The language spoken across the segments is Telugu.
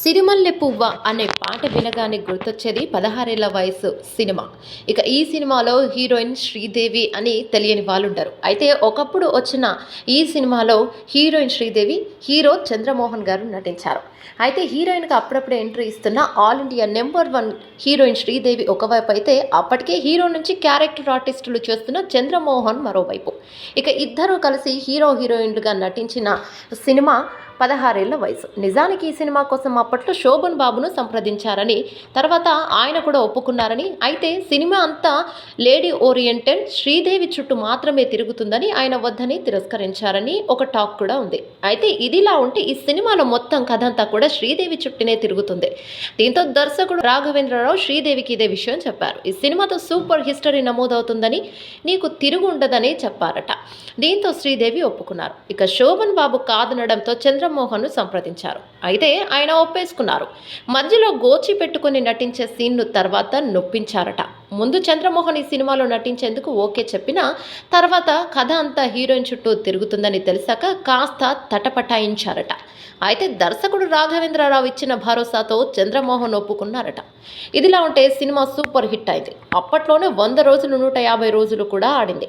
సిరిమల్లె పువ్వ అనే పాట వినగానే గుర్తొచ్చేది పదహారేళ్ళ వయసు సినిమా. ఇక ఈ సినిమాలో హీరోయిన్ శ్రీదేవి అని తెలియని వాళ్ళు ఉంటారు అయితే ఒకప్పుడు వచ్చిన ఈ సినిమాలో హీరోయిన్ శ్రీదేవి హీరో చంద్రమోహన్ గారు నటించారు. అయితే హీరోయిన్కి అప్పుడప్పుడు ఎంట్రీ ఇస్తున్న all India number one heroine Sridevi ఒకవైపు అయితే అప్పటికే హీరో నుంచి క్యారెక్టర్ ఆర్టిస్టులు చేస్తున్న చంద్రమోహన్ మరోవైపు. ఇక ఇద్దరూ కలిసి హీరో హీరోయిన్లుగా నటించిన సినిమా పదహారేళ్ళ వయసు. నిజానికి ఈ సినిమా కోసం అప్పట్లో శోభన్ బాబును సంప్రదించారని తర్వాత ఆయన కూడా ఒప్పుకున్నారని అయితే సినిమా అంతా లేడీ ఓరియంటెడ్ శ్రీదేవి చుట్టూ మాత్రమే తిరుగుతుందని ఆయన వద్దని తిరస్కరించారని ఒక టాక్ కూడా ఉంది. అయితే ఇదిలా ఉంటే ఈ సినిమాలో మొత్తం కథ అంతా కూడా శ్రీదేవి చుట్టూనే తిరుగుతుంది. దీంతో దర్శకుడు రాఘవేంద్రరావు శ్రీదేవికి ఇదే విషయం చెప్పారు. ఈ సినిమాతో సూపర్ హిస్టరీ నమోదవుతుందని నీకు తిరుగు ఉండదని చెప్పారట. దీంతో శ్రీదేవి ఒప్పుకున్నారు. ఇక శోభన్ బాబు కాదనడంతో చంద్ర చంద్రమోహన్ను సంప్రదించారు. అయితే ఆయన ఒప్పేసుకున్నారు. మధ్యలో గోచి పెట్టుకుని నటించే సీన్ను తర్వాత నొప్పించారట. ముందు చంద్రమోహన్ ఈ సినిమాలో నటించేందుకు ఓకే చెప్పినా తర్వాత కథ అంతా హీరోయిన్ చుట్టూ తిరుగుతుందని తెలిసాక కాస్త తటపటాయించారట. అయితే దర్శకుడు రాఘవేంద్రరావు ఇచ్చిన భరోసాతో చంద్రమోహన్ ఒప్పుకున్నారట. ఇదిలా ఉంటే సినిమా సూపర్ హిట్ అయింది. అప్పట్లోనే వంద రోజులు నూట యాభై రోజులు కూడా ఆడింది.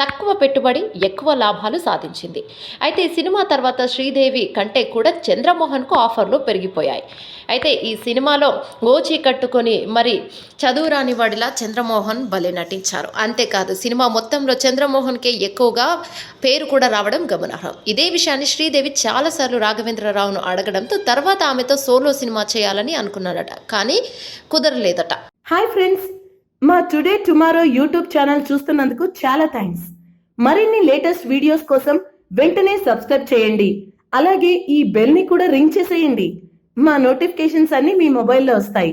తక్కువ పెట్టుబడి ఎక్కువ లాభాలు సాధించింది. అయితే ఈ సినిమా తర్వాత శ్రీదేవి కంటే కూడా చంద్రమోహన్కు ఆఫర్లు పెరిగిపోయాయి. అయితే ఈ సినిమాలో గోచి కట్టుకొని మరి చదువురాని వాడిలా చంద్రమోహన్ భలే నటించారు. అంతేకాదు సినిమా మొత్తంలో చంద్రమోహన్కే ఎక్కువగా పేరు కూడా రావడం గమనార్హం. ఇదే విషయాన్ని శ్రీదేవి చాలాసార్లు రాఘవేంద్రరావును అడగడంతో తర్వాత ఆమెతో సోలో సినిమా చేయాలని అనుకున్నారట కానీ కుదరలేదట. హాయ్ ఫ్రెండ్స్ మా టుడే టుమారో యూట్యూబ్ ఛానల్ చూస్తున్నందుకు చాలా థ్యాంక్స్ మరిన్ని లేటెస్ట్ వీడియోస్ కోసం వెంటనే సబ్స్క్రైబ్ చేయండి. అలాగే ఈ బెల్ని కూడా రింగ్ చేసేయండి. మా నోటిఫికేషన్స్ అన్ని మీ మొబైల్లో వస్తాయి.